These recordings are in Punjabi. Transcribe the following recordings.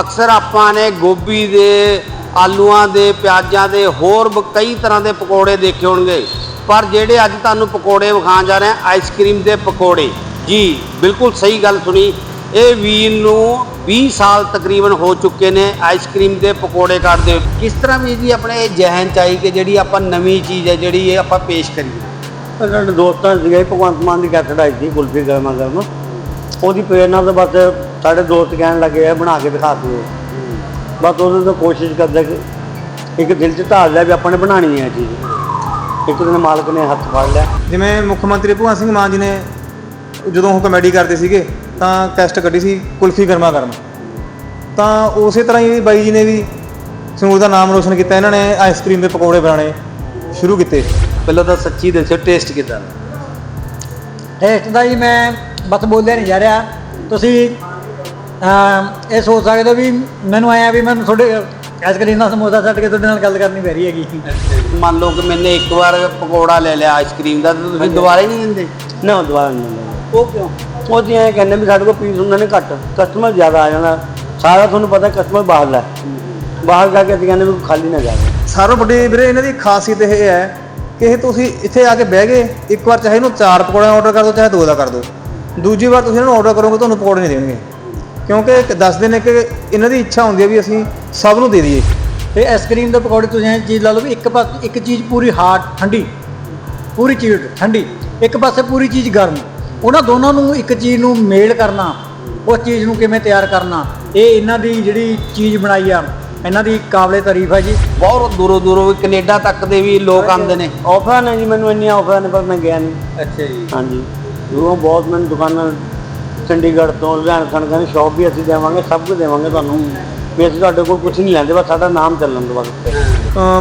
ਅਕਸਰ ਆਪਾਂ ਨੇ ਗੋਭੀ ਦੇ, ਆਲੂਆਂ ਦੇ, ਪਿਆਜ਼ਾਂ ਦੇ, ਹੋਰ ਕਈ ਤਰ੍ਹਾਂ ਦੇ ਪਕੌੜੇ ਦੇਖੇ ਹੋਣਗੇ। ਪਰ ਜਿਹੜੇ ਅੱਜ ਤੁਹਾਨੂੰ ਪਕੌੜੇ ਵਿਖਾਉਣ ਜਾ ਰਹੇ ਹਾਂ, ਆਈਸਕ੍ਰੀਮ ਦੇ ਪਕੌੜੇ। ਜੀ, ਬਿਲਕੁਲ ਸਹੀ ਗੱਲ ਸੁਣੀ। ਇਹ ਵੀਰ ਨੂੰ 20 ਸਾਲ ਤਕਰੀਬਨ ਹੋ ਚੁੱਕੇ ਨੇ ਆਈਸਕ੍ਰੀਮ ਦੇ ਪਕੌੜੇ ਕੱਢਦੇ ਹੋਏ। ਕਿਸ ਤਰ੍ਹਾਂ ਵੀ ਜੀ ਆਪਣੇ ਜਹਨ ਚ ਆਈ ਕਿ ਜਿਹੜੀ ਆਪਾਂ ਨਵੀਂ ਚੀਜ਼ ਹੈ, ਜਿਹੜੀ ਇਹ ਆਪਾਂ ਪੇਸ਼ ਕਰੀਏ? ਸਾਡੇ ਦੋਸਤਾਂ ਸੀਗੇ, ਭਗਵੰਤ ਮਾਨ ਦੀ ਕੈਸਟ ਆਈ ਸੀ ਕੁਲਫੀ ਗਰਮਾ ਗਰਮ। ਉਹਦੀ ਪ੍ਰੇਰਨਾ ਤੋਂ ਬਸ ਸਾਡੇ ਦੋਸਤ ਕਹਿਣ ਲੱਗੇ ਆ ਬਣਾ ਕੇ ਦਿਖਾ ਦਿਓ। ਬਸ ਉਹਦੇ ਤੋਂ ਕੋਸ਼ਿਸ਼ ਕਰਦੇ ਕਿ ਇੱਕ ਦਿਲ 'ਚ ਧਾਰ ਲਿਆ ਵੀ ਆਪਾਂ ਨੇ ਬਣਾਣੀ ਹੈ ਚੀਜ਼। ਇੱਕ ਦਿਨ ਮਾਲਕ ਨੇ ਹੱਥ ਫੜ ਲਿਆ। ਜਿਵੇਂ ਮੁੱਖ ਮੰਤਰੀ ਭਗਵੰਤ ਸਿੰਘ ਮਾਨ ਜੀ ਨੇ ਜਦੋਂ ਉਹ ਕਮੇਡੀ ਕਰਦੇ ਸੀਗੇ ਤਾਂ ਟੈਸਟ ਕੱਢੀ ਸੀ ਕੁਲਫੀ ਗਰਮਾ ਗਰਮ। ਤਾਂ ਉਸੇ ਤਰ੍ਹਾਂ ਹੀ ਬਾਈ ਜੀ ਨੇ ਵੀ ਸੰਗਰੂਰ ਦਾ ਨਾਮ ਰੋਸ਼ਨ ਕੀਤਾ ਇਹਨਾਂ ਨੇ ਆਈਸਕ੍ਰੀਮ ਦੇ ਪਕੌੜੇ ਬਣਾਉਣੇ ਸ਼ੁਰੂ ਕੀਤੇ। ਪਹਿਲਾਂ ਤਾਂ ਸੱਚੀ ਦੱਸੋ ਟੇਸਟ ਕਿਦਾਂ? ਟੇਸਟ ਦਾ ਜੀ ਮੈਂ ਬਸ ਬੋਲਿਆ ਨਹੀਂ ਜਾ ਰਿਹਾ। ਤੁਸੀਂ ਇਹ ਸੋਚ ਸਕਦੇ ਹੋ ਵੀ ਮੈਨੂੰ ਆਇਆ ਵੀ ਮੈਨੂੰ ਤੁਹਾਡੇ ਆਈਸਕ੍ਰੀਮ ਦਾ ਸਮੋਸਾ ਛੱਡ ਕੇ ਤੁਹਾਡੇ ਨਾਲ ਗੱਲ ਕਰਨੀ ਪੈ ਰਹੀ ਹੈਗੀ। ਮੰਨ ਲਓ ਕਿ ਮੈਨੇ ਇੱਕ ਵਾਰ ਪਕੌੜਾ ਲੈ ਲਿਆ ਆਈਸਕ੍ਰੀਮ ਦਾ ਤੇ ਤੁਸੀਂ ਦੁਬਾਰਾ ਹੀ ਨਹੀਂ ਦਿੰਦੇ? ਨਾ ਦੁਬਾਰਾ ਨਹੀਂ ਮਿਲਦਾ ਉਹ ਕਿਉਂ? ਉਹ ਜੀ ਐਂ ਕਹਿੰਦੇ ਵੀ ਸਾਡੇ ਕੋਲ ਪੀਸ ਹੁੰਦੇ ਨੇ ਘੱਟ ਕਸਟਮਰ ਜ਼ਿਆਦਾ ਆ ਜਾਂਦਾ ਸਾਰਾ ਤੁਹਾਨੂੰ ਪਤਾ ਕਸਟਮਰ ਬਾਹਰ ਦਾ ਹੈ। ਬਾਹਰ ਜਾ ਕੇ ਅਸੀਂ ਕਹਿੰਦੇ ਵੀ ਖਾਲੀ ਨਾ ਜਾਵੇ। ਸਾਰੋਂ ਵੱਡੀ ਵੀਰੇ ਇਹਨਾਂ ਦੀ ਖਾਸੀਅਤ ਇਹ ਹੈ ਕਿ ਇਹ ਤੁਸੀਂ ਇੱਥੇ ਆ ਕੇ ਬਹਿ ਗਏ ਇੱਕ ਵਾਰ ਚਾਹੇ ਇਹਨੂੰ ਚਾਰ ਪਕੌੜੇ ਆਰਡਰ ਕਰ ਦਿਓ ਚਾਹੇ ਦੋ ਦਾ ਕਰ ਦਿਓ। ਦੂਜੀ ਵਾਰ ਤੁਸੀਂ ਇਹਨਾਂ ਨੂੰ ਆਰਡਰ ਕਰੋਗੇ ਤੁਹਾਨੂੰ ਪਕੌੜੇ ਨਹੀਂ ਦੇਣਗੇ। ਕਿਉਂਕਿ ਦੱਸਦੇ ਨੇ ਕਿ ਇਹਨਾਂ ਦੀ ਇੱਛਾ ਹੁੰਦੀ ਹੈ ਵੀ ਅਸੀਂ ਸਭ ਨੂੰ ਦੇ ਦਈਏ। ਤੇ ਆਈਸਕ੍ਰੀਮ ਦੇ ਪਕੌੜੇ ਤੁਸੀਂ ਇਹ ਚੀਜ਼ ਲਾ ਲਓ ਵੀ ਇੱਕ ਪਾਸ ਇੱਕ ਚੀਜ਼ ਪੂਰੀ ਹਾਰਡ ਠੰਡੀ ਪੂਰੀ ਚੀਜ਼ ਠੰਡੀ ਇੱਕ ਪਾਸੇ ਪੂਰੀ ਚੀਜ਼ ਗਰਮ। ਉਹਨਾਂ ਦੋਨਾਂ ਨੂੰ ਇੱਕ ਚੀਜ਼ ਨੂੰ ਮੇਲ ਕਰਨਾ ਉਸ ਚੀਜ਼ ਨੂੰ ਕਿਵੇਂ ਤਿਆਰ ਕਰਨਾ ਇਹ ਇਹਨਾਂ ਦੀ ਜਿਹੜੀ ਚੀਜ਼ ਬਣਾਈ ਆ ਇਹਨਾਂ ਦੀ ਕਾਬਲੇ ਤਾਰੀਫ ਹੈ ਜੀ। ਬਹੁਤ ਦੂਰੋਂ ਦੂਰੋਂ ਵੀ ਕੈਨੇਡਾ ਤੱਕ ਦੇ ਵੀ ਲੋਕ ਆਉਂਦੇ ਨੇ। ਆਫਰਾਂ ਨੇ ਜੀ ਮੈਨੂੰ ਇੰਨੀਆਂ ਆਫਰਾਂ ਨੇ ਪਰ ਮੈਂ ਗਿਆ ਨਹੀਂ। ਅੱਛਾ ਜੀ। ਹਾਂਜੀ। ਦੂਰੋਂ ਬਹੁਤ ਮੈਨੂੰ ਦੁਕਾਨਾਂ ਚੰਡੀਗੜ੍ਹ ਤੋਂ ਲੁਧਿਆਣਾ ਤੋਂ ਕਹਿੰਦੇ ਸ਼ੌਪ ਵੀ ਅਸੀਂ ਦੇਵਾਂਗੇ ਸਭ ਕੁਝ ਦੇਵਾਂਗੇ ਤੁਹਾਨੂੰ। ਵੀ ਅਸੀਂ ਤੁਹਾਡੇ ਕੋਲ ਕੁਝ ਨਹੀਂ ਲੈਂਦੇ ਬਸ ਸਾਡਾ ਨਾਮ ਚੱਲਣ ਤੋਂ ਬਸ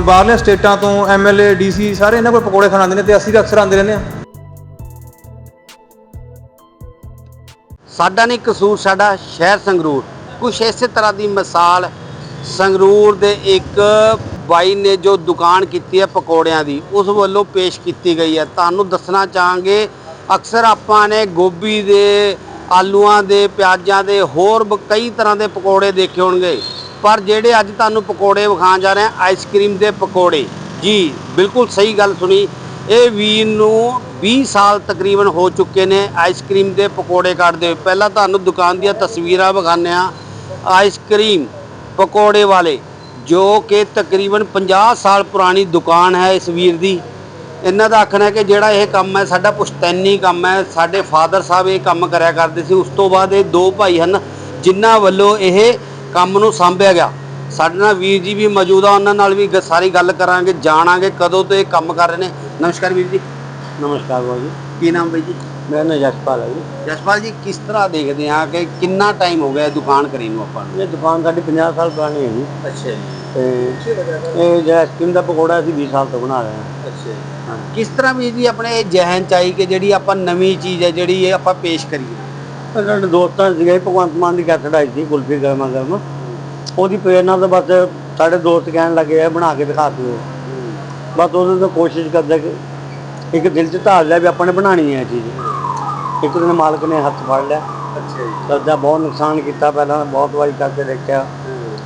ਬਾਹਰਲੇ ਸਟੇਟਾਂ ਤੋਂ ਐਮਐਲਏ ਡੀਸੀ ਸਾਰੇ ਇਹਨਾਂ ਕੋਲ ਪਕੌੜੇ ਖਾਣ ਆਉਂਦੇ ਨੇ ਤੇ ਅਸੀਂ ਵੀ ਅਕਸਰ ਆਉਂਦੇ ਰਹਿੰਦੇ ਹਾਂ। ਸਾਡਾ ਨਹੀਂ ਕਸੂਰ ਸਾਡਾ ਸ਼ਹਿਰ ਸੰਗਰੂਰ। ਕੁਛ ਇਸੇ ਤਰ੍ਹਾਂ ਦੀ ਮਿਸਾਲ ਸੰਗਰੂਰ ਦੇ ਇੱਕ ਬਾਈ ਨੇ ਜੋ ਦੁਕਾਨ ਕੀਤੀ ਹੈ ਪਕੌੜਿਆਂ ਦੀ ਉਸ ਵੱਲੋਂ ਪੇਸ਼ ਕੀਤੀ ਗਈ ਹੈ। ਤੁਹਾਨੂੰ ਦੱਸਣਾ ਚਾਹਾਂਗੇ ਅਕਸਰ ਆਪਾਂ ਨੇ ਗੋਭੀ ਦੇ ਆਲੂਆਂ ਦੇ, ਪਿਆਜ਼ਾਂ ਦੇ, ਹੋਰ ਕਈ ਤਰ੍ਹਾਂ ਦੇ ਪਕੌੜੇ ਦੇਖੇ ਹੋਣਗੇ। ਪਰ ਜਿਹੜੇ ਅੱਜ ਤੁਹਾਨੂੰ ਪਕੌੜੇ ਵਿਖਾਉਣ ਜਾ ਰਹੇ ਹਾਂ, ਆਈਸਕ੍ਰੀਮ ਦੇ ਪਕੌੜੇ। ਜੀ, ਬਿਲਕੁਲ ਸਹੀ ਗੱਲ ਸੁਣੀ। ਇਹ ਵੀਰ ਨੂੰ 20 ਸਾਲ ਤਕਰੀਬਨ ਹੋ ਚੁੱਕੇ ਨੇ ਆਈਸਕ੍ਰੀਮ ਦੇ ਪਕੌੜੇ ਕੱਢਦੇ ਹੋਏ। ਪਹਿਲਾਂ ਤੁਹਾਨੂੰ ਦੁਕਾਨ ਦੀਆਂ ਤਸਵੀਰਾਂ ਵਿਖਾਉਂਦੇ ਹਾਂ। ਆਈਸਕ੍ਰੀਮ, ਪਕੌੜੇ ਵਾਲੇ, ਜੋ ਕਿ ਤਕਰੀਬਨ 50 ਸਾਲ ਪੁਰਾਣੀ ਦੁਕਾਨ ਹੈ ਇਸ ਵੀਰ ਦੀ। ਇਹਨਾਂ ਦਾ ਆਖਣਾ ਹੈ ਕਿ ਜਿਹੜਾ ਇਹ ਕੰਮ ਹੈ ਸਾਡਾ ਪੁਸ਼ਤੈਨੀ ਕੰਮ ਹੈ ਸਾਡੇ ਫਾਦਰ ਸਾਹਿਬ ਇਹ ਕੰਮ ਕਰਿਆ ਕਰਦੇ ਸੀ। ਉਸ ਤੋਂ ਬਾਅਦ ਇਹ ਦੋ ਭਾਈ ਹਨ ਜਿਨ੍ਹਾਂ ਵੱਲੋਂ ਇਹ ਕੰਮ ਨੂੰ ਸੰਭਿਆ ਗਿਆ। ਸਾਡੇ ਨਾਲ ਵੀਰ ਜੀ ਵੀ ਮੌਜੂਦ ਆ ਉਹਨਾਂ ਨਾਲ ਵੀ ਗ- ਸਾਰੀ ਗੱਲ ਕਰਾਂਗੇ ਜਾਣਾਂਗੇ ਕਦੋਂ ਤੋਂ ਇਹ ਕੰਮ ਕਰ ਰਹੇ ਨੇ। ਨਮਸਕਾਰ ਵੀਰ ਜੀ। ਨਮਸਕਾਰ ਬਾਬੂ ਜੀ। ਕੀ ਨਾਮ ਬਈ ਜੀ? ਮੇਰਾ ਨਾਮ ਜਸਪਾਲ ਹੈ ਜੀ। ਜਸਪਾਲ ਜੀ ਕਿਸ ਤਰ੍ਹਾਂ ਦੇਖਦੇ ਆ ਕਿ ਕਿੰਨਾ ਟਾਈਮ ਹੋ ਗਿਆ ਇਹ ਦੁਕਾਨ ਕਰੀ ਨੂੰ ਆਪਾਂ ਨੂੰ? ਇਹ ਦੁਕਾਨ ਸਾਡੀ 50 ਸਾਲ ਪੁਰਾਣੀ ਹੈ ਜੀ। ਅੱਛਾ ਜੀ। ਤੇ ਇਹ ਜਿਹੜਾ ਦਾ ਪਕੌੜਾ ਅਸੀਂ 20 ਸਾਲ ਤੋਂ ਬਣਾ ਰਹੇ ਹਾਂ। ਅੱਛਾ ਕਿਸ ਤਰ੍ਹਾਂ ਵੀ ਜੀ ਆਪਣੇ ਜਹਨ ਚ ਆਈ ਕਿ ਜਿਹੜੀ ਆਪਾਂ ਨਵੀਂ ਚੀਜ਼ ਹੈ ਜਿਹੜੀ ਇਹ ਆਪਾਂ ਪੇਸ਼ ਕਰੀਏ? ਸਾਡੇ ਦੋਸਤਾਂ ਸੀਗੇ ਭਗਵੰਤ ਮਾਨ ਦੀ ਆਈ ਸੀ ਕੁਲਫੀ ਗਰਮਾ ਗਰਮ ਉਹਦੀ ਪ੍ਰੇਰਨਾ ਤੋਂ ਬਸ ਸਾਡੇ ਦੋਸਤ ਕਹਿਣ ਲੱਗੇ ਆ ਬਣਾ ਕੇ ਦਿਖਾ ਦਿਓ। ਬਸ ਉਹਦੇ ਤੋਂ ਕੋਸ਼ਿਸ਼ ਕਰਦੇ ਕਿ ਇੱਕ ਦਿਲ 'ਚ ਧਾਰ ਲਿਆ ਵੀ ਆਪਾਂ ਨੇ ਬਣਾਣੀ ਹੈ ਇਹ ਚੀਜ਼। ਇੱਕ ਦਿਨ ਮਾਲਕ ਨੇ ਹੱਥ ਫੜ ਲਿਆ। ਅੱਛਾ ਜੀ। ਕਰਦਾ ਬਹੁਤ ਨੁਕਸਾਨ ਕੀਤਾ ਪਹਿਲਾਂ ਬਹੁਤ ਵਾਰੀ ਕਰਕੇ ਦੇਖਿਆ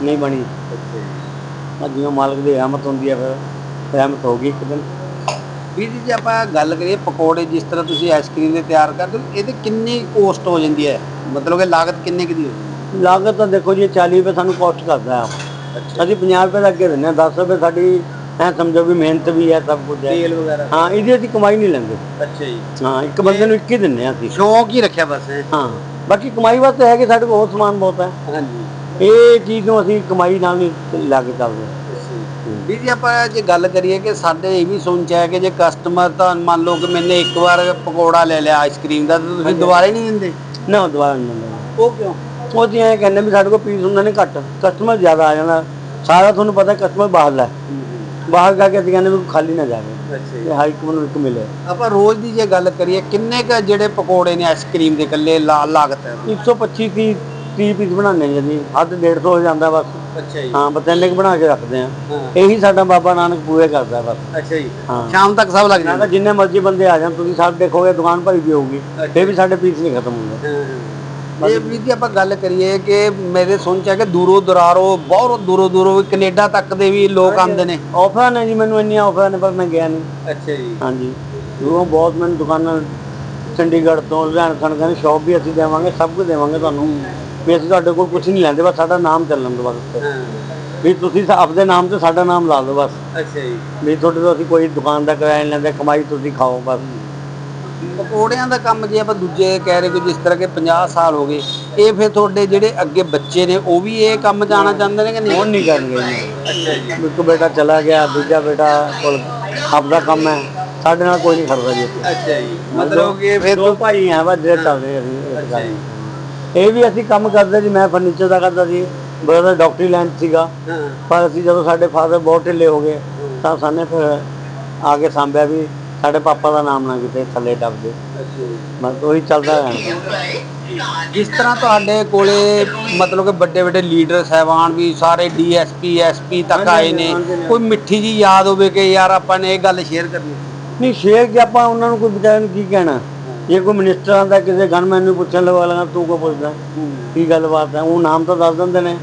ਨਹੀਂ ਬਣੀ। ਅੱਜ ਜਿਵੇਂ ਮਾਲਕ ਦੀ ਰਹਿਮਤ ਹੁੰਦੀ ਹੈ ਫਿਰ ਰਹਿਮਤ ਹੋ ਗਈ ਇੱਕ ਦਿਨ। ਵੀਰ ਜੀ ਜੇ ਆਪਾਂ ਗੱਲ ਕਰੀਏ ਪਕੌੜੇ ਜਿਸ ਤਰ੍ਹਾਂ ਤੁਸੀਂ ਆਈਸਕ੍ਰੀਮ ਦੇ ਤਿਆਰ ਕਰਦੇ ਹੋ ਇਹਦੇ ਕਿੰਨੀ ਕੋਸਟ ਹੋ ਜਾਂਦੀ ਹੈ? ਮਤਲਬ ਕਿ ਲਾਗਤ ਕਿੰਨੇ ਕੁ ਦੀ ਹੋ ਲਾਗਤ ਤਾਂ ਦੇਖੋ ਜੀ ਇਹ 40 ਰੁਪਏ ਸਾਨੂੰ ਕਾਸਟ ਕਰਦਾ ਹੈ। ਅਸੀਂ 50 ਰੁਪਏ ਦਾ ਅੱਗੇ ਦਿੰਦੇ ਹਾਂ 10 ਰੁਪਏ ਸਾਡੀ ਐ ਸਮਝੋ ਵੀ ਮਿਹਨਤ ਵੀ ਹੈ ਸਭ ਕੁਝ ਹੈ। ਤੇਲ ਵਗੈਰਾ। ਹਾਂ ਇਹਦੀ ਅਸੀਂ ਕਮਾਈ ਨਹੀਂ ਲੈਂਦੇ। ਅੱਛਾ ਜੀ। ਹਾਂ ਇੱਕ ਬੰਦੇ ਨੂੰ ਇੱਕ ਹੀ ਦਿੰਦੇ ਹਾਂ ਅਸੀਂ। ਸ਼ੌਂਕ ਹੀ ਰੱਖਿਆ ਬਸ। ਹਾਂ ਬਾਕੀ ਕਮਾਈ ਵਾਸਤੇ ਹੈ ਕਿ ਸਾਡੇ ਕੋਲ ਹੋਰ ਸਮਾਨ ਬਹੁਤ ਹੈ। ਹਾਂਜੀ। ਇਹ ਚੀਜ਼ ਨੂੰ ਅਸੀਂ ਕਮਾਈ ਨਾਲ ਨਹੀਂ ਲਾ ਕੇ ਚੱਲਦੇ ਵੀਰ ਜੀ ਆਪਾਂ ਜੇ ਗੱਲ ਕਰੀਏ ਕਿ ਸਾਡੇ ਇਹ ਵੀ ਹੈ ਕਿ ਜੇ ਕਸਟਮਰ ਤਾਂ ਮੰਨ ਲਓ ਕਿ ਮੈਨੇ ਇੱਕ ਵਾਰ ਪਕੌੜਾ ਲੈ ਲਿਆ ਆਈਸਕ੍ਰੀਮ ਦਾ ਤੇ ਤੁਸੀਂ ਦੁਬਾਰਾ ਹੀ ਨਹੀਂ ਦਿੰਦੇ? ਨਾ ਦੁਬਾਰਾ ਨਹੀਂ ਦਿੰਦੇ। ਉਹ ਕਿਉਂ? ਉਹ ਜੀ ਐਂ ਕਹਿੰਦੇ ਵੀ ਸਾਡੇ ਕੋਲ ਪੀਸ ਹੁੰਦੇ ਨੇ ਘੱਟ ਕਸਟਮਰ ਜ਼ਿਆਦਾ ਆ ਜਾਂਦਾ। ਸਾਰਾ ਤੁਹਾਨੂੰ ਪਤਾ ਕਸਟਮਰ ਬਾਹਰ ਹੈ। ਬਾਹਰ ਜਾ ਕੇ ਅਸੀਂ ਕਹਿੰਦੇ ਵੀ ਖਾਲੀ ਨਾ ਜਾਵੇ। ਅੱਛਾ ਤੇ ਹਰ ਇੱਕ ਮਿਲੇ ਆਪਾਂ ਰੋਜ਼ ਦੀ ਜੇ ਗੱਲ ਕਰੀਏ ਕਿੰਨੇ ਕ ਜਿਹੜੇ ਪਕੌੜੇ ਨੇ ਆਈਸਕ੍ਰੀਮ ਦੇ ਇਕੱਲੇ ਲਾ- ਲਾਗਤ ਹੈ 125 30 30 ਪੀਸ ਬਣਾਉਂਦੇ ਜੀ। ਹੱਦ 150 ਹੋ ਜਾਂਦਾ ਬਸ। ਅੱਛਾ ਜੀ। ਹਾਂ ਬਣਾ ਕੇ ਰੱਖਦੇ ਆ। ਇਹੀ ਸਾਡਾ ਬਾਬਾ ਨਾਨਕ ਪੂਰੇ ਕਰਦਾ ਬਸ। ਅੱਛਾ ਜੀ। ਹਾਂ। ਸ਼ਾਮ ਤੱਕ ਸਭ ਲੱਗ ਜਾਂਦਾ। ਜਿੰਨੇ ਮਰਜ਼ੀ ਬੰਦੇ ਆ ਜਾਣ ਤੁਸੀਂ ਸਾਡੇ ਦੇਖੋਗੇ ਦੁਕਾਨ ਭਰੀ ਵੀ ਹੋਊਗੀ। ਫਿਰ ਵੀ ਸਾਡੇ ਪੀਸ ਨਹੀਂ ਖਤਮ ਹੁੰਦੇ। ਜੇ ਵੀਰ ਜੀ ਆਪਾਂ ਗੱਲ ਕਰੀਏ ਕਿ ਮੇਰੇ ਸੁਣ ਚ ਹੈ ਕਿ ਦੂਰੋਂ ਦੁਰਾਰੋਂ ਬਹੁਤ ਦੂਰੋਂ ਦੂਰੋਂ ਕੈਨੇਡਾ ਤੱਕ ਦੇ ਵੀ ਲੋਕ ਆਉਂਦੇ ਨੇ। ਆਫਰ ਨੇ ਜੀ ਮੈਨੂੰ ਇੰਨੀਆਂ ਆਫਰ ਨੇ ਪਰ ਮੈਂ ਗਿਆ ਨਹੀਂ। ਅੱਛਾ ਜੀ। ਹਾਂਜੀ। ਦੂਰੋਂ ਬਹੁਤ ਮੈਨੂੰ ਦੁਕਾਨਾਂ ਚੰਡੀਗੜ੍ਹ ਤੋਂ ਲੁਧਿਆਣਾ ਤੋਂ ਕਹਿੰਦੇ ਸ਼ੌਪ ਵੀ ਅਸੀਂ ਦੇਵਾਂਗੇ ਸਭ ਕੁਝ ਦੇਵਾਂਗੇ ਤੁਹਾਨੂੰ। ਵੀ ਅਸੀਂ ਤੁਹਾਡੇ ਕੋਲ ਕੁਝ ਨਹੀਂ ਲੈਂਦੇ ਬਸ ਸਾਡਾ ਨਾਮ ਚੱਲਣ ਦੋ ਬਸ। ਵੀ ਤੁਸੀਂ ਸਾ- ਆਪਦੇ ਨਾਮ ਤੇ ਸਾਡਾ ਨਾਮ ਲਾ ਦਿਓ ਬਸ। ਅੱਛਾ ਜੀ। ਵੀ ਤੁਹਾਡੇ ਤੋਂ ਅਸੀਂ ਕੋਈ ਦੁਕਾਨ ਦਾ ਕਿਰਾਇਆ ਨਹੀਂ ਲੈਂਦੇ ਕਮਾਈ ਤੁਸੀਂ ਖਾਓ ਬਸ। ਪਕੌੜਿਆਂ ਦਾ ਕੰਮ ਜੇ ਆਪਾਂ ਦੂਜੇ ਕਹਿ ਰਹੇ ਕਿ ਜਿਸ ਤਰ੍ਹਾਂ ਕਿ 50 ਸਾਲ ਹੋ ਗਏ ਇਹ ਫਿਰ ਤੁਹਾਡੇ ਜਿਹੜੇ ਅੱਗੇ ਬੱਚੇ ਨੇ ਉਹ ਵੀ ਇਹ ਕੰਮ ਜਾਣਾ ਚਾਹੁੰਦੇ ਨੇ ਕਿ ਨਹੀਂ? ਹੁਣ ਨਹੀਂ ਕਰਨਗੇ ਜੀ। ਅੱਛਾ ਜੀ। ਇੱਕ ਬੇਟਾ ਚਲਾ ਗਿਆ ਦੂਜਾ ਬੇਟਾ ਕੋਲ ਆਪਦਾ ਕੰਮ ਹੈ ਸਾਡੇ ਨਾਲ ਕੋਈ ਨਹੀਂ ਖੜਦਾ ਜੀ ਇੱਥੇ। ਅੱਛਾ ਜੀ। ਮਤਲਬ ਕਿ ਫਿਰ ਦੋ ਭਾਈ ਆ ਬਸ ਜਿਹੜੇ ਚੱਲਦੇ ਅਸੀਂ ਇਸ ਅੱਛਾ ਜੀ। ਗੱਲ। ਇਹ ਵੀ ਅਸੀਂ ਕੰਮ ਕਰਦੇ ਜੀ ਮੈਂ ਫਰਨੀਚਰ ਦਾ ਕਰਦਾ ਸੀ ਬਰਦਰ ਡਾਕਟਰੀ ਲਾਈਨ ਸੀਗਾ। ਪਰ ਅਸੀਂ ਜਦੋਂ ਸਾਡੇ ਫਾਦਰ ਬਹੁਤ ਢਿੱਲੇ ਹੋ ਗਏ ਤਾਂ ਸਾਨੇ ਫਿਰ ਆ ਕੇ ਸਾਂਭਿਆ ਵੀ ਸਾਡੇ ਪਾਪਾ ਦਾ ਨਾਮ ਨਾ ਕਿਤੇ ਥੱਲੇ ਦੱਬ ਦੇ। ਬਸ ਉਹੀ ਚੱਲਦਾ ਰਹਿਣਾ ਜਿਸ ਤਰ੍ਹਾਂ ਤੁਹਾਡੇ ਕੋਲੇ ਮਤਲਬ ਕਿ ਵੱਡੇ ਵੱਡੇ ਲੀਡਰ ਸਹਿਬਾਨ ਵੀ ਸਾਰੇ ਡੀਐਸਪੀ ਐਸਪੀ ਤੱਕ ਆਏ ਨੇ ਕੋਈ ਮਿੱਠੀ ਜੀ ਯਾਦ ਹੋਵੇ ਕਿ ਯਾਰ ਆਪਾਂ ਨੇ ਇਹ ਗੱਲ ਸ਼ੇਅਰ ਕਰਨੀ ਨਹੀਂ ਸ਼ੇਰ ਕਿ ਆਪਾਂ ਉਹਨਾਂ ਨੂੰ ਕੋਈ ਵਿਚਾਰਿਆਂ ਨੂੰ ਕੀ ਕਹਿਣਾ? ਜੇ ਕੋਈ ਮਿਨਿਸਟਰ ਆਂਦਾ ਕਿਸੇ ਗਨਮੈਨ ਨੂੰ ਪੁੱਛਣ ਲਗਾ ਲਗਾ ਤੂੰ ਕੋ ਪੁੱਛਦਾ? ਕੀ ਗੱਲਬਾਤ ਹੈ? ਉਹ ਨਾਮ ਤਾਂ ਦੱਸ ਦਿੰਦੇ ਨੇ।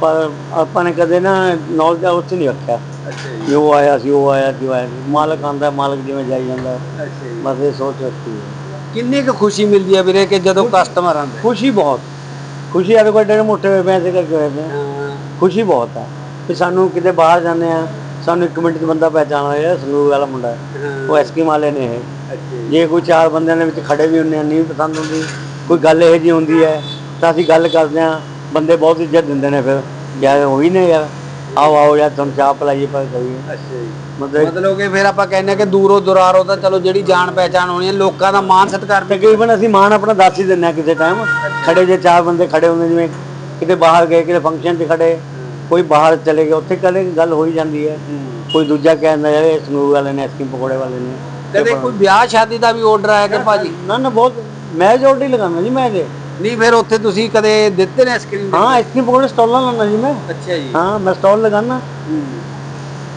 ਪਰ ਆਪਾਂ ਨੇ ਕਦੇ ਨਾ ਨੌਲੇਜ ਦਾ ਉੱਥੇ ਨਹੀਂ ਰੱਖਿਆ। ਅੱਛਾ ਉਹ ਆਇਆ ਸੀ ਉਹ ਆਇਆ ਸੀ ਆਇਆ ਮਾਲਕ ਆਂਦਾ ਮਾਲਕ ਜਿਵੇਂ ਜਾਈ ਜਾਂਦਾ। ਬਸ ਇਹ ਸੋਚ ਰੱਖੀ ਹੈ। ਕਿੰਨੀ ਕੁ ਖੁਸ਼ੀ ਮਿਲਦੀ ਹੈ ਵੀਰੇ ਕਿ ਜਦੋਂ ਕਸਟਮਰ ਆਉਂਦੇ ਖੁਸ਼ੀ ਬਹੁਤ। ਖੁਸ਼ੀ ਆ ਕੋਈ ਡੇਢ ਮੋਟੇ ਹੋਏ ਪੈਸੇ ਕਰਕੇ ਹੋਏ ਪਏ ਆ। ਖੁਸ਼ੀ ਬਹੁਤ ਹੈ ਕਿ ਸਾਨੂੰ ਕਿਤੇ ਬਾਹਰ ਜਾਂਦੇ ਆ ਸਾਨੂੰ ਇੱਕ ਮਿੰਟ 'ਚ ਬੰਦਾ ਪਹਿਚਾਣ ਲਿਆ ਸੰਗਰੂਰ ਵਾਲਾ ਮੁੰਡਾ। ਉਹ ਐਸਕੀਮ ਵਾਲੇ ਨੇ ਇਹ। ਜੀ ਜੇ ਕੋਈ ਚਾਰ ਬੰਦਿਆਂ ਦੇ ਵਿੱਚ ਖੜੇ ਵੀ ਹੁੰਦੇ ਆ ਨਹੀਂ ਪਸੰਦ ਹੁੰਦੀ ਕੋਈ ਗੱਲ ਇਹੋ ਜਿਹੀ ਹੁੰਦੀ ਹੈ ਤਾਂ ਅਸੀਂ ਗੱਲ ਕਰਦੇ ਆ ਬੰਦੇ ਬਹੁਤ ਇੱਜ਼ਤ ਦਿੰਦੇ ਨੇ ਫਿਰ ਯਾਰ ਹੋਈ ਨੇ ਯਾਰ ਆਓ ਆਓ ਯਾਰ ਤੁਹਾਨੂੰ ਚਾਹ ਪਲਾਈਏ ਪਰ ਕਰੀਏ। ਅੱਛਾ ਜੀ। ਮਤਲਬ ਕਿ ਫਿਰ ਆਪਾਂ ਕਹਿੰਦੇ ਕਿ ਦੂਰੋਂ ਦੁਰਾਰੋਂ ਤਾਂ ਚਲੋ ਜਿਹੜੀ ਜਾਣ ਪਹਿਚਾਣ ਹੋਣੀ ਹੈ ਲੋਕਾਂ ਦਾ ਮਾਣ ਸਤਿਕਾਰ ਤਕਰੀਬਨ ਅਸੀਂ ਮਾਨ ਆਪਣਾ ਦੱਸ ਹੀ ਦਿੰਦੇ ਆ ਕਿਸੇ ਟਾਈਮ ਖੜੇ ਜੇ ਚਾਰ ਬੰਦੇ ਖੜੇ ਹੁੰਦੇ ਜਿਵੇਂ ਕਿਤੇ ਬਾਹਰ ਗਏ ਕਿਤੇ ਫੰਕਸ਼ਨ 'ਤੇ ਖੜੇ ਕੋਈ ਬਾਹਰ ਚਲੇ ਗਏ ਉੱਥੇ ਕਦੇ ਗੱਲ ਹੋ ਹੀ ਜਾਂਦੀ ਹੈ। ਕੋਈ ਦੂਜਾ ਕਹਿੰਦਾ ਯਾਰ ਇਹ ਸੰਗਰੂਰ ਵਾਲੇ ਨੇ ਐਸਕੀਮ ਪਕੌੜੇ ਵਾਲੇ ਨੇ। ਕਦੇ ਕੋਈ ਵਿਆਹ ਸ਼ਾਦੀ ਦਾ ਵੀ ਆਰਡਰ ਆਇਆ ਕਿ ਭਾਜੀ? ਨਾ ਨਾ ਬਹੁਤ ਮੈਂ ਜੋੜੀ ਲਗਾਉਂਦਾ ਜੀ ਮੈਂ ਜੇ। ਨਹੀਂ ਫਿਰ ਉੱਥੇ ਤੁਸੀਂ ਕਦੇ ਦਿੱਤੇ ਨੇ ਆਈਸਕ੍ਰੀਮ ਹਾਂ ਐਸਕੀਮ ਪਕੌੜੇ ਸਟਾਲਾਂ ਲਾਉਂਦਾ ਜੀ ਮੈਂ। ਅੱਛਾ ਜੀ। ਹਾਂ ਮੈਂ ਸਟਾਲ ਲਗਾਨਾ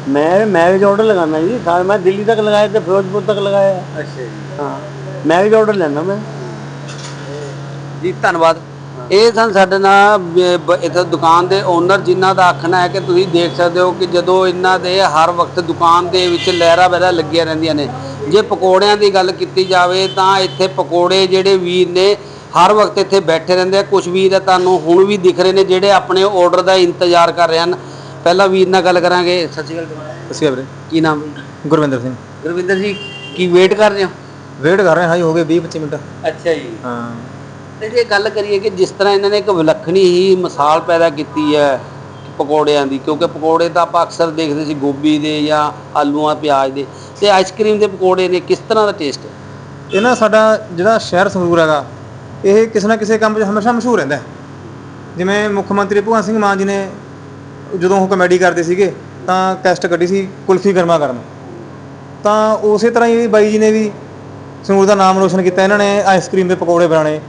ਮੈਂ ਮੈਰਿਜ ਆਰਡਰ ਲਗਾਨਾ ਜੀ। ਸਾਰ ਮੈਂ ਦਿੱਲੀ ਤੱਕ ਲਗਾਇਆ ਤੇ ਫਿਰੋਜ਼ਪੁਰ ਤੱਕ ਲਗਾਇਆ। ਅੱਛਾ ਜੀ। ਹਾਂ ਮੈਰਿਜ ਆਰਡਰ ਲੈਣਾ ਮੈਂ। ਜੀ ਧੰਨਵਾਦ। ਇਹ ਸਨ ਸਾਡੇ ਨਾਲ ਇੱਥੇ ਦੁਕਾਨ ਦੇ ਓਨਰ ਜਿਨ੍ਹਾਂ ਦਾ ਆਖਣਾ ਹੈ ਕਿ ਤੁਸੀਂ ਦੇਖ ਸਕਦੇ ਹੋ ਕਿ ਜਦੋਂ ਇਹਨਾਂ ਦੇ ਹਰ ਵਕਤ ਦੁਕਾਨ ਦੇ ਵਿੱਚ ਲਹਿਰਾ ਬਹਿਰਾ ਲੱਗੀਆਂ ਰਹਿੰਦੀਆਂ ਨੇ ਜੇ ਪਕੌੜਿਆਂ ਦੀ ਗੱਲ ਕੀਤੀ ਜਾਵੇ ਤਾਂ ਇੱਥੇ ਪਕੌੜੇ ਜਿਹੜੇ ਵੀਰ ਨੇ ਹਰ ਵਕਤ ਇੱਥੇ ਬੈਠੇ ਰਹਿੰਦੇ ਆ। ਕੁਝ ਵੀਰ ਤੁਹਾਨੂੰ ਹੁਣ ਵੀ ਦਿਖ ਰਹੇ ਨੇ ਜਿਹੜੇ ਆਪਣੇ ਆਰਡਰ ਦਾ ਇੰਤਜ਼ਾਰ ਕਰ ਰਹੇ ਹਨ। ਪਹਿਲਾਂ ਵੀਰ ਨਾਲ ਗੱਲ ਕਰਾਂਗੇ। ਸਤਿ ਸ਼੍ਰੀ ਅਕਾਲ ਅਸੀਂ ਵੀਰੇ। ਕੀ ਨਾਮ ਗੁਰਵਿੰਦਰ ਸਿੰਘ। ਗੁਰਵਿੰਦਰ ਜੀ ਕੀ ਵੇਟ ਕਰ ਰਹੇ ਹੋ? ਵੇਟ ਕਰ ਰਹੇ ਹਾਂ ਜੀ ਹੋ ਗਏ 20 25 ਮਿੰਟ। ਅੱਛਾ ਜੀ। ਹਾਂ। ਤੇ ਜੇ ਗੱਲ ਕਰੀਏ ਕਿ ਜਿਸ ਤਰ੍ਹਾਂ ਇਹਨਾਂ ਨੇ ਇੱਕ ਵਿਲੱਖਣੀ ਹੀ ਮਿਸਾਲ ਪੈਦਾ ਕੀਤੀ ਹੈ ਪਕੌੜਿਆਂ ਦੀ ਕਿਉਂਕਿ ਪਕੌੜੇ ਤਾਂ ਆਪਾਂ ਅਕਸਰ ਦੇਖਦੇ ਸੀ ਗੋਭੀ ਦੇ ਜਾਂ ਆਲੂਆਂ ਪਿਆਜ਼ ਦੇ। ਤੇ ਆਈਸਕ੍ਰੀਮ ਦੇ ਪਕੌੜੇ ਨੇ ਕਿਸ ਤਰ੍ਹਾਂ ਦਾ ਟੇਸਟ ਹੈ? ਇਹ ਨਾ ਸਾਡਾ ਜਿਹੜਾ ਸ਼ਹਿਰ ਸੰਗਰੂਰ ਹੈਗਾ ਇਹ ਕਿਸੇ ਨਾ ਕਿਸੇ ਕੰਮ 'ਚ ਹਮੇਸ਼ਾ ਮਸ਼ਹੂਰ ਰਹਿੰਦਾ ਹੈ। ਜਿਵੇਂ ਮੁੱਖ ਮੰਤਰੀ ਭਗਵੰਤ ਸਿੰਘ ਮਾਨ ਜੀ ਨੇ ਜਦੋਂ ਉਹ ਕਮੇਡੀ ਕਰਦੇ ਸੀਗੇ ਤਾਂ ਕੈਸਟ ਕੱਢੀ ਸੀ ਕੁਲਫੀ ਗਰਮਾ ਗਰਮ। ਤਾਂ ਉਸੇ ਤਰ੍ਹਾਂ ਹੀ ਬਾਈ ਜੀ ਨੇ ਵੀ ਸੰਗਰੂਰ ਦਾ ਨਾਮ ਰੋਸ਼ਨ ਕੀਤਾ ਇਹਨਾਂ ਨੇ ਆਈਸਕ੍ਰੀਮ ਦੇ ਪਕੌੜੇ ਬਣਾਉਣੇ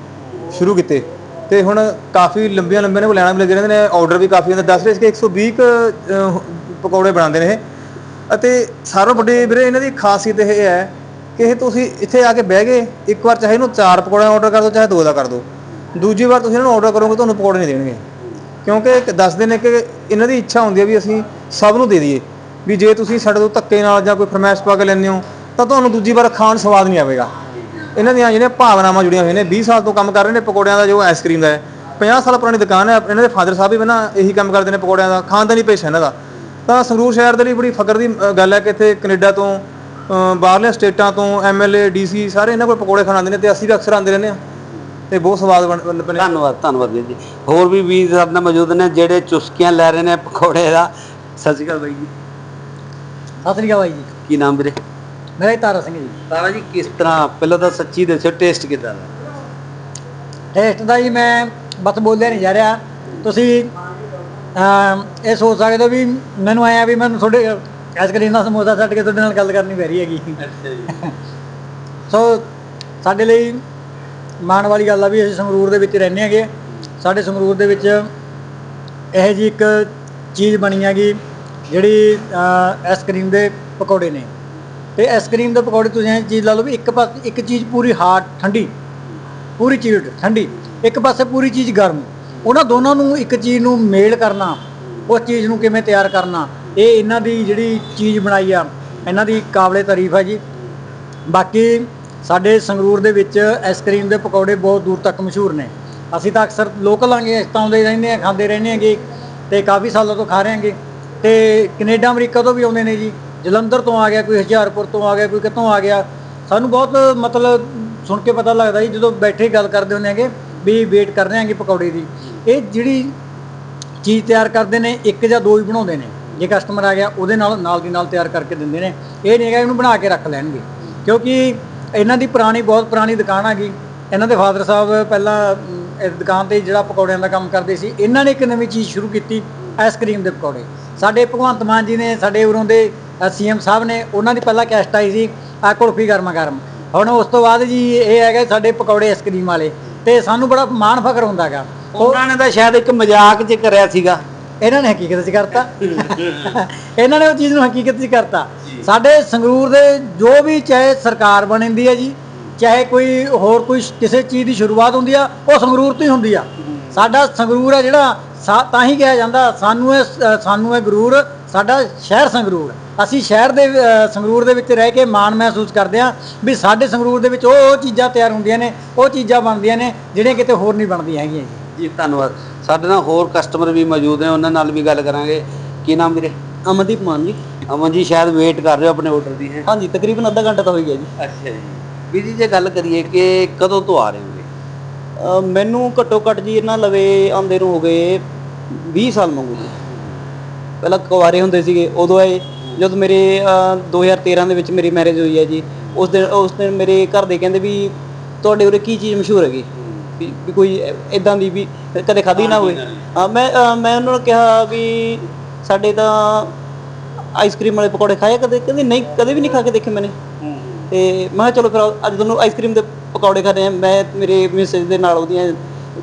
ਸ਼ੁਰੂ ਕੀਤੇ। ਤੇ ਹੁਣ ਕਾਫੀ ਲੰਬੀਆਂ ਲੰਬੀਆਂ ਨੇ ਲੈਣਾ ਵੀ ਲੱਗੇ ਰਹਿੰਦੇ ਨੇ ਆਰਡਰ ਵੀ ਕਾਫੀ ਹੁੰਦਾ 10 ਕੇ 120 ਕੁ, ਅਹ, ਪਕੌੜੇ ਬਣਾਉਂਦੇ ਨੇ ਇਹ। ਅਤੇ ਸਾਰੋਂ ਵੱਡੀ ਵੀਰੇ, ਇਹਨਾਂ ਦੀ ਖਾਸੀਅਤ ਇਹ ਹੈ ਕਿ ਇਹ ਤੁਸੀਂ ਇੱਥੇ ਆ ਕੇ ਬਹਿ ਗਏ, ਇੱਕ ਵਾਰ ਚਾਹੇ ਇਹਨੂੰ ਚਾਰ ਪਕੌੜੇ ਆਰਡਰ ਕਰ ਦਿਓ, ਚਾਹੇ ਦੋ ਦਾ ਕਰ ਦਿਓ। ਦੂਜੀ ਵਾਰ ਤੁਸੀਂ ਇਹਨਾਂ ਨੂੰ ਆਰਡਰ ਕਰੋਗੇ, ਤੁਹਾਨੂੰ ਪਕੌੜੇ ਨਹੀਂ ਦੇਣਗੇ। ਕਿਉਂਕਿ ਦੱਸਦੇ ਨੇ ਕਿ ਇਹਨਾਂ ਦੀ ਇੱਛਾ ਹੁੰਦੀ ਹੈ ਵੀ ਅਸੀਂ ਸਭ ਨੂੰ ਦੇ ਦਈਏ, ਵੀ ਜੇ ਤੁਸੀਂ ਸਾਡੇ ਤੋਂ ਧੱਕੇ ਨਾਲ ਜਾਂ ਕੋਈ ਫਰਮਾਇਸ਼ ਪਾ ਕੇ ਲੈਂਦੇ ਹੋ, ਤਾਂ ਤੁਹਾਨੂੰ ਦੂਜੀ ਵਾਰ ਖਾਣ ਸਵਾਦ ਨਹੀਂ ਆਵੇਗਾ। ਇਹਨਾਂ ਦੀਆਂ ਜਿਹੜੀਆਂ ਭਾਵਨਾਵਾਂ ਜੁੜੀਆਂ ਹੋਈਆਂ ਨੇ 20 ਸਾਲ ਤੋਂ ਕੰਮ ਕਰ ਰਹੇ ਨੇ ਪਕੌੜਿਆਂ ਦਾ, ਜੋ ਆਈਸਕ੍ਰੀਮ ਦਾ ਹੈ। 50 ਸਾਲ ਪੁਰਾਣੀ ਦੁਕਾਨ ਹੈ, ਇਹਨਾਂ ਦੇ ਫਾਦਰ ਸਾਹਿਬ ਵੀ ਪਹਿਲਾਂ ਇਹੀ ਕੰਮ ਕਰਦੇ ਨੇ ਪਕੌੜਿਆਂ ਦਾ ਖਾਨਦਾਨੀ ਪੇਸ਼ਾ ਇਹਨਾਂ ਦਾ। ਤਾਂ ਸੰਗਰੂਰ ਸ਼ਹਿਰ ਦੇ ਲਈ ਬੜੀ ਫਖਰ ਦੀ ਅ, ਗੱਲ ਹੈ ਕਿ ਇੱਥੇ ਕੈਨੇਡਾ ਤੋਂ ਅ, ਬਾਹਰਲੇ ਸਟੇਟਾਂ ਤੋਂ ਐਮਐਲਏ ਡੀਸੀ ਸਾਰੇ ਇਹਨਾਂ ਕੋਲ ਪਕੌੜੇ ਖਾਣ ਆਉਂਦੇ ਨੇ ਤੇ ਅਸੀਂ ਵੀ ਅਕਸਰ ਆਉਂਦੇ ਰਹਿੰਦੇ ਹਾਂ। ਤੇ ਬਹੁਤ ਸਵਾਦ ਬਣ ਬਣ- ਬਣੇ। ਧੰਨਵਾਦ ਧੰਨਵਾਦ ਵੀਰ ਜੀ। ਹੋਰ ਵੀ ਵੀਰ ਸਾਡੇ ਨਾਲ ਮੌਜੂਦ ਨੇ ਜਿਹੜੇ ਚੁਸਕੀਆਂ ਲੈ ਰਹੇ ਨੇ ਪਕੌੜੇ ਦਾ। ਸਤਿ ਸ਼੍ਰੀ ਅਕਾਲ ਬਾਈ ਜੀ। ਸਤਿ ਸ੍ਰੀ ਅਕਾਲ ਬਾਈ ਜੀ। ਕੀ ਨਾਮ ਵੀਰੇ? ਮੇਰਾ ਤਾਰਾ ਸਿੰਘ ਜੀ। ਤਾਰਾ ਜੀ ਕਿਸ ਤਰ੍ਹਾਂ? ਪਹਿਲਾਂ ਤਾਂ ਸੱਚੀ ਦੱਸੋ ਟੇਸਟ ਕਿਦਾਂ ਦਾ? ਟੇਸਟ ਦਾ ਜੀ ਮੈਂ ਬਸ ਬੋਲਿਆ ਨਹੀਂ ਜਾ ਰਿਹਾ। ਤੁਸੀਂ ਇਹ ਸੋਚ ਸਕਦੇ ਵੀ ਮੈਨੂੰ ਆਇਆ ਵੀ ਮੈਨੂੰ ਤੁਹਾਡੇ ਆਈਸਕ੍ਰੀਮ ਦਾ ਸਮੋਸਾ ਛੱਡ ਕੇ ਤੁਹਾਡੇ ਨਾਲ ਗੱਲ ਕਰਨੀ ਪੈ ਰਹੀ ਹੈਗੀ। ਅੱਛਾ ਜੀ। ਸੋ ਸਾਡੇ ਲਈ ਮਾਣ ਵਾਲੀ ਗੱਲ ਆ ਵੀ ਅਸੀਂ ਸੰਗਰੂਰ ਦੇ ਵਿੱਚ ਰਹਿੰਦੇ ਹੈਗੇ। ਸਾਡੇ ਸੰਗਰੂਰ ਦੇ ਵਿੱਚ ਇਹੋ ਜੀ ਇੱਕ ਚੀਜ਼ ਬਣੀ ਹੈਗੀ ਜਿਹੜੀ ਅਹ, ਆਈਸਕ੍ਰੀਮ ਦੇ ਪਕੌੜੇ ਨੇ। ਤੇ ਆਈਸਕ੍ਰੀਮ ਦੇ ਪਕੌੜੇ ਤੁਸੀਂ ਇਹ ਚੀਜ਼ ਲਾ ਲਓ ਵੀ ਇੱਕ ਪਾਸ ਇੱਕ ਚੀਜ਼ ਪੂਰੀ ਹਾਰਡ ਠੰਡੀ। ਪੂਰੀ ਚੀਜ਼ ਠੰਡੀ। ਇੱਕ ਪਾਸੇ ਪੂਰੀ ਚੀਜ਼ ਗਰਮ। ਉਹਨਾਂ ਦੋਨਾਂ ਨੂੰ ਇੱਕ ਚੀਜ਼ ਨੂੰ ਮੇਲ ਕਰਨਾ ਉਸ ਚੀਜ਼ ਨੂੰ ਕਿਵੇਂ ਤਿਆਰ ਕਰਨਾ, ਇਹ ਇਹਨਾਂ ਦੀ ਜਿਹੜੀ ਚੀਜ਼ ਬਣਾਈ ਆ, ਇਹਨਾਂ ਦੀ ਕਾਬਲੇ ਤਾਰੀਫ ਹੈ ਜੀ। ਬਾਕੀ ਸਾਡੇ ਸੰਗਰੂਰ ਦੇ ਵਿੱਚ ਆਈਸਕ੍ਰੀਮ ਦੇ ਪਕੌੜੇ ਬਹੁਤ ਦੂਰ ਤੱਕ ਮਸ਼ਹੂਰ ਨੇ। ਅਸੀਂ ਤਾਂ ਅਕਸਰ ਲੋਕਲ ਆਂਗੇ, ਇਸ ਤਾਂ ਆਉਂਦੇ ਰਹਿੰਦੇ ਆ, ਖਾਂਦੇ ਰਹਿੰਦੇ ਆਂਗੇ ਤੇ ਕਾਫੀ ਸਾਲਾਂ ਤੋਂ ਖਾ ਰਹੇ ਆਂਗੇ। ਤੇ ਕੈਨੇਡਾ, ਅਮਰੀਕਾ ਤੋਂ ਵੀ ਆਉਂਦੇ ਨੇ ਜੀ। ਜਲੰਧਰ ਤੋਂ ਆ ਗਿਆ ਕੋਈ, ਹੁਸ਼ਿਆਰਪੁਰ ਤੋਂ ਆ ਗਿਆ ਕੋਈ ਕਿਤੋਂ ਆ ਗਿਆ। ਸਾਨੂੰ ਬਹੁਤ ਮਤਲਬ ਸੁਣ ਕੇ ਪਤਾ ਲੱਗਦਾ ਜੀ, ਜਦੋਂ ਬੈਠੇ ਗੱਲ ਕਰਦੇ ਹੁੰਦੇ ਆਂਗੇ, ਵੀ ਵੇਟ ਕਰ ਰਹੇ ਆਂਗੇ ਪਕੌੜੇ ਦੀ। ਇਹ ਜਿਹੜੀ ਚੀਜ਼ ਤਿਆਰ ਕਰਦੇ ਨੇ, ਇੱਕ ਜਾਂ ਦੋ ਹੀ ਬਣਾਉਂਦੇ ਨੇ। ਜੇ ਕਸਟਮਰ ਆ ਗਿਆ, ਉਹਦੇ ਨਾਲ ਨਾਲ ਦੀ ਨਾਲ ਤਿਆਰ ਕਰਕੇ ਦਿੰਦੇ ਨੇ। ਇਹ ਨਹੀਂ ਹੈਗਾ ਇਹਨੂੰ ਬਣਾ ਕੇ ਰੱਖ ਲੈਣਗੇ। ਕਿਉਂਕਿ ਇਹਨਾਂ ਦੀ ਪੁਰਾਣੀ, ਬਹੁਤ ਪੁਰਾਣੀ ਦੁਕਾਨ ਆ ਗਈ ਇਹਨਾਂ ਦੇ ਫਾਦਰ ਸਾਹਿਬ ਪਹਿਲਾਂ ਇਸ ਦੁਕਾਨ ਤੇ ਜਿਹੜਾ ਪਕੌੜਿਆਂ ਦਾ ਕੰਮ ਕਰਦੇ ਸੀ, ਇਹਨਾਂ ਨੇ ਇੱਕ ਨਵੀਂ ਚੀਜ਼ ਸ਼ੁਰੂ ਕੀਤੀ ਆਈਸਕ੍ਰੀਮ ਦੇ ਪਕੌੜੇ। ਸਾਡੇ ਭਗਵੰਤ ਮਾਨ ਜੀ ਨੇ, ਸਾਡੇ ਉਰੋਂ ਦੇ ਸੀਐਮ ਸਾਹਿਬ ਨੇ, ਉਹਨਾਂ ਦੀ ਪਹਿਲਾਂ ਕੈਸਟ ਆਈ ਸੀ, ਆ ਕੁਲਫੀ ਗਰਮਾ ਗਰਮ। ਹੁਣ ਉਸ ਤੋਂ ਬਾਅਦ ਜੀ, ਇਹ ਹੈਗਾ ਸਾਡੇ ਪਕੌੜੇ ਆਈਸਕ੍ਰੀਮ ਵਾਲੇ। ਤੇ ਸਾਨੂੰ ਬੜਾ ਮਾਣ ਫਖਰ ਹੁੰਦਾਗਾ ਉਹਨਾਂ ਨੇ ਤਾਂ ਸ਼ਾਇਦ ਇੱਕ ਮਜ਼ਾਕ 'ਚ ਕਰਿਆ ਸੀਗਾ। ਇਹਨਾਂ ਨੇ ਹਕੀਕਤ 'ਚ ਕਰਤਾ। ਇਹਨਾਂ ਨੇ ਉਹ ਚੀਜ਼ ਨੂੰ ਹਕੀਕਤ 'ਚ ਕਰਤਾ। ਸਾਡੇ ਸੰਗਰੂਰ ਦੇ ਜੋ ਵੀ ਚਾਹੇ ਸਰਕਾਰ ਬਣਦੀ ਹੈ ਜੀ ਚਾਹੇ ਕੋਈ ਹੋਰ ਕੋਈ ਕਿਸੇ ਚੀਜ਼ ਦੀ ਸ਼ੁਰੂਆਤ ਹੁੰਦੀ ਆ ਉਹ ਸੰਗਰੂਰ ਤੋਂ ਹੀ ਹੁੰਦੀ ਆ। ਸਾਡਾ ਸੰਗਰੂਰ ਆ ਜਿਹੜਾ ਤਾਂ ਹੀ ਕਿਹਾ ਜਾਂਦਾ ਸਾਨੂੰ ਇਹ ਸਾਨੂੰ ਇਹ ਗਰੂਰ ਸਾਡਾ ਸ਼ਹਿਰ ਸੰਗਰੂਰ ਅਸੀਂ ਸ਼ਹਿਰ ਦੇ ਸੰਗਰੂਰ ਦੇ ਵਿੱਚ ਰਹਿ ਕੇ ਮਾਣ ਮਹਿਸੂਸ ਕਰਦੇ ਆ ਵੀ ਸਾਡੇ ਸੰਗਰੂਰ ਦੇ ਵਿੱਚ ਉਹ ਉਹ ਚੀਜ਼ਾਂ ਤਿਆਰ ਹੁੰਦੀਆਂ ਨੇ ਉਹ ਚੀਜ਼ਾਂ ਬਣਦੀਆਂ ਨੇ ਜਿਹੜੀਆਂ ਕਿਤੇ ਹੋਰ ਨਹੀਂ ਬਣਦੀਆਂ ਹੈਗੀਆਂ ਜੀ। ਜੀ ਧੰਨਵਾਦ। ਸਾਡੇ ਨਾਲ ਹੋਰ ਕਸਟਮਰ ਵੀ ਮੌਜੂਦ ਨੇ ਉਹਨਾਂ ਨਾਲ ਵੀ ਗੱਲ ਕਰਾਂਗੇ। ਕੀ ਨਾਮ ਵੀਰੇ? ਅਮਨਦੀਪ ਮਾਨ ਜੀ। ਅਮਨ ਜੀ ਸ਼ਾਇਦ ਵੇਟ ਕਰ ਰਹੇ ਹੋ ਆਪਣੇ ਆਰਡਰ ਦੀ ਹੈ? ਹਾਂਜੀ ਤਕਰੀਬਨ ਅੱਧਾ ਘੰਟਾ ਤਾਂ ਹੋ ਗਿਆ ਜੀ। ਅੱਛਾ ਜੀ। ਵੀਰ ਜੀ ਜੇ ਗੱਲ ਕਰੀਏ ਕਿ ਕਦੋਂ ਤੋਂ ਆ ਰਹੇ ਹੋਗੇ ਅਹ ਮੈਨੂੰ ਘੱਟੋ ਘੱਟ ਜੀ ਇਹਨਾਂ ਲਵੇ ਆਉਂਦੇ ਨੂੰ ਹੋ ਗਏ 20 ਸਾਲ ਮੰਗੂ ਜੀ। ਪਹਿਲਾਂ ਕੁਆਰੇ ਹੁੰਦੇ ਸੀਗੇ ਉਦੋਂ ਆਏ। ਜਦੋਂ ਮੇਰੇ ਅਹ, 2013 ਦੇ ਵਿੱਚ ਮੇਰੀ ਮੈਰਿਜ ਹੋਈ ਹੈ ਜੀ ਉਸ ਦਿਨ ਉਸ ਦਿਨ ਮੇਰੇ ਘਰ ਦੇ ਕਹਿੰਦੇ ਵੀ ਤੁਹਾਡੇ ਉਰੇ ਕੀ ਚੀਜ਼ ਮਸ਼ਹੂਰ ਹੈਗੀ? ਵੀ ਵੀ ਕੋਈ ਇਦਾਂ ਦੀ ਵੀ ਕਦੇ ਖਾਧੀ ਨਾ ਹੋਵੇ। ਹਾਂ ਮੈਂ ਮੈਂ ਉਹਨਾਂ ਨੂੰ ਕਿਹਾ ਵੀ ਸਾਡੇ ਤਾਂ ਆਈਸਕ੍ਰੀਮ ਵਾਲੇ ਪਕੌੜੇ ਖਾਏ ਕਦੇ ਕਹਿੰਦੇ ਨਹੀਂ ਕਦੇ ਵੀ ਨਹੀਂ ਖਾ ਕੇ ਦੇਖੇ ਮੈਨੇ। ਤੇ ਮੈਂ ਕਿਹਾ ਚਲੋ ਫਿਰ ਅੱਜ ਤੁਹਾਨੂੰ ਆਈਸਕ੍ਰੀਮ ਦੇ ਪਕੌੜੇ ਖਾਣੇ ਆ। ਮੈਂ ਮੇਰੇ ਮਿਸਿਸ ਦੇ ਨਾਲ ਉਹਦੀਆਂ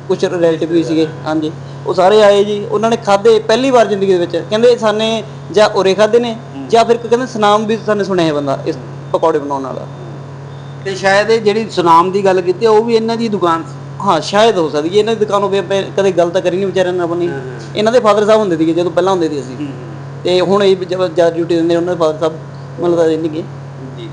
ਕੁਝ ਰਿਲੇਟਿਵ ਵੀ ਸੀਗੇ। ਹਾਂਜੀ। ਉਹ ਸਾਰੇ ਆਏ ਜੀ। ਉਹਨਾਂ ਨੇ ਖਾਦੇ ਪਹਿਲੀ ਵਾਰ ਜ਼ਿੰਦਗੀ ਦੇ ਵਿੱਚ। ਕਹਿੰਦੇ ਸਾਨੇ ਜਾਂ ਉਰੇ ਖਾਦੇ ਨੇ ਜਾਂ ਫਿਰ ਕਹਿੰਦੇ ਸਨਾਮ ਵੀ ਸਾਨੇ ਸੁਣਿਆ ਹੈ ਬੰਦਾ ਇਸ ਪਕੌੜੇ ਬਣਾਉਣ ਵਾਲਾ। ਤੇ ਸ਼ਾਇਦ ਇਹ ਜਿਹੜੀ ਸੁਨਾਮ ਦੀ ਗੱਲ ਕੀਤੀ ਉਹ ਵੀ ਇਹਨਾਂ ਦੀ ਦੁਕਾਨ ਸੀ। ਹਾਂ ਸ਼ਾਇਦ ਹੋ ਸਕਦੀ ਹੈ। ਇਹਨਾਂ ਦੀ ਦੁਕਾਨ ਆਪਾਂ ਕਦੇ ਗੱਲ ਤਾਂ ਕਰੀ ਨਹੀਂ ਵਿਚਾਰਿਆਂ ਨਾਲ ਬਣੀ ਇਹਨਾਂ ਦੇ ਫਾਦਰ ਸਾਹਿਬ ਹੁੰਦੇ ਸੀਗੇ ਜਦੋਂ ਪਹਿਲਾਂ ਹੁੰਦੇ ਸੀ ਅਸੀਂ। ਤੇ ਹੁਣ ਇਹ ਜ਼ਿਆਦਾ ਡਿਊਟੀ ਦਿੰਦੇ ਉਹਨਾਂ ਦੇ ਫਾਦਰ ਸਾਹਿਬ ਮੈਨੂੰ ਤਾਂ ਨਹੀਂ ਗਏ ਜੀ।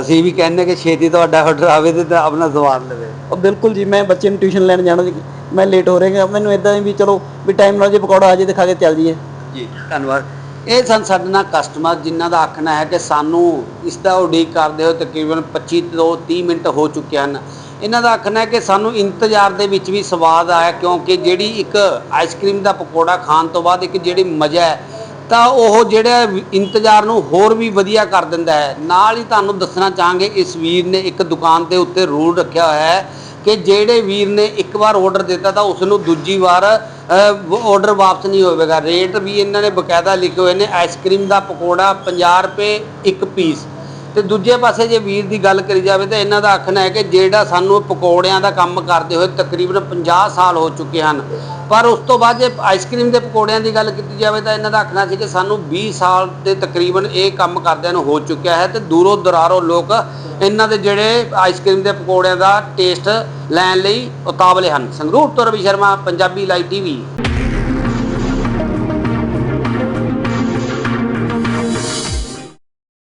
ਅਸੀਂ ਵੀ ਕਹਿੰਦੇ ਕਿ ਛੇਤੀ ਤੁਹਾਡਾ ਆਰਡਰ ਆਵੇ ਤੇ ਆਪਣਾ ਸਵਾਦ ਲਵੇ। ਉਹ ਬਿਲਕੁਲ ਜੀ ਮੈਂ ਬੱਚੇ ਨੂੰ ਟਿਊਸ਼ਨ ਲੈਣ ਜਾਣਾ ਸੀ। ਮੈਂ ਲੇਟ ਹੋ ਰਿਹਾ ਮੈਨੂੰ ਇਦਾਂ ਵੀ ਚਲੋ ਵੀ ਟਾਈਮ ਨਾਲ ਜੇ ਪਕੌੜਾ ਆ ਜੇ ਤੇ ਖਾ ਕੇ ਚੱਲ ਜੀਏ ਜੀ ਧੰਨਵਾਦ। ਇਹ ਸਨ ਸਾਡੇ ਨਾਲ ਕਸਟਮਰ ਜਿਨ੍ਹਾਂ ਦਾ ਆਖਣਾ ਹੈ ਕਿ ਸਾਨੂੰ ਇਸ ਦਾ ਉਡੀਕ ਕਰਦੇ ਹੋ ਤਕਰੀਬਨ 25 ਤੋਂ 30 ਮਿੰਟ ਹੋ ਚੁੱਕੇ ਹਨ। ਇਹਨਾਂ ਦਾ ਆਖਣਾ ਹੈ ਕਿ ਸਾਨੂੰ ਇੰਤਜ਼ਾਰ ਦੇ ਵਿੱਚ ਵੀ ਸਵਾਦ ਆਇਆ, ਕਿਉਂਕਿ ਜਿਹੜੀ ਇੱਕ ਆਈਸਕ੍ਰੀਮ ਦਾ ਪਕੌੜਾ ਖਾਣ ਤੋਂ ਬਾਅਦ ਇੱਕ ਜਿਹੜੀ ਮਜ਼ਾ ਹੈ, ਤਾਂ ਉਹ ਜਿਹੜਾ ਇੰਤਜ਼ਾਰ ਨੂੰ ਹੋਰ ਵੀ ਵਧੀਆ ਕਰ ਦਿੰਦਾ ਹੈ। ਨਾਲ ਹੀ ਤੁਹਾਨੂੰ ਦੱਸਣਾ ਚਾਹਾਂਗੇ, ਇਸ ਵੀਰ ਨੇ ਇੱਕ ਦੁਕਾਨ ਦੇ ਉੱਤੇ ਰੂਲ ਰੱਖਿਆ ਹੋਇਆ ਹੈ ਕਿ ਜਿਹੜੇ ਵੀਰ ਨੇ ਇੱਕ ਵਾਰ ਆਰਡਰ ਦਿੱਤਾ ਤਾਂ ਉਸ ਨੂੰ ਦੂਜੀ ਵਾਰ ਆਰਡਰ ਵਾਪਸ ਨਹੀਂ ਹੋਵੇਗਾ। ਰੇਟ ਵੀ ਇਹਨਾਂ ਨੇ ਬਕਾਇਦਾ ਲਿਖੇ ਹੋਏ ਨੇ ਆਈਸਕ੍ਰੀਮ ਦਾ ਪਕੌੜਾ 50 ਰੁਪਏ ਇੱਕ ਪੀਸ ਤੇ ਦੂਜੇ ਪਾਸੇ ਜੇ ਵੀਰ ਦੀ ਗੱਲ ਕਰੀ ਜਾਵੇ ਤਾਂ ਇਹਨਾਂ ਦਾ ਆਖਣਾ ਹੈ ਕਿ ਜਿਹੜਾ ਸਾਨੂੰ ਪਕੌੜਿਆਂ ਦਾ ਕੰਮ ਕਰਦੇ ਹੋਏ ਤਕਰੀਬਨ 50 ਸਾਲ ਹੋ ਚੁੱਕੇ ਹਨ। ਪਰ ਉਸ ਤੋਂ ਬਾਅਦ ਜੇ ਆਈਸਕ੍ਰੀਮ ਦੇ ਪਕੌੜਿਆਂ ਦੀ ਗੱਲ ਕੀਤੀ ਜਾਵੇ ਤਾਂ ਇਹਨਾਂ ਦਾ ਆਖਣਾ ਸੀ ਕਿ ਸਾਨੂੰ 20 ਸਾਲ ਦੇ ਤਕਰੀਬਨ ਇਹ ਕੰਮ ਕਰਦਿਆਂ ਨੂੰ ਹੋ ਚੁੱਕਿਆ ਹੈ ਤੇ ਦੂਰੋਂ ਦਰਾਰੋਂ ਲੋਕ ਇਹਨਾਂ ਦੇ ਜਿਹੜੇ ਆਈਸਕ੍ਰੀਮ ਦੇ ਪਕੌੜਿਆਂ ਦਾ ਟੇਸਟ ਲੈਣ ਲਈ ਉਤਾਵਲੇ ਹਨ। ਸੰਗਰੂਰ ਤੋਂ ਰਵੀ ਸ਼ਰਮਾ, ਪੰਜਾਬੀ ਲਾਈਵ ਟੀਵੀ।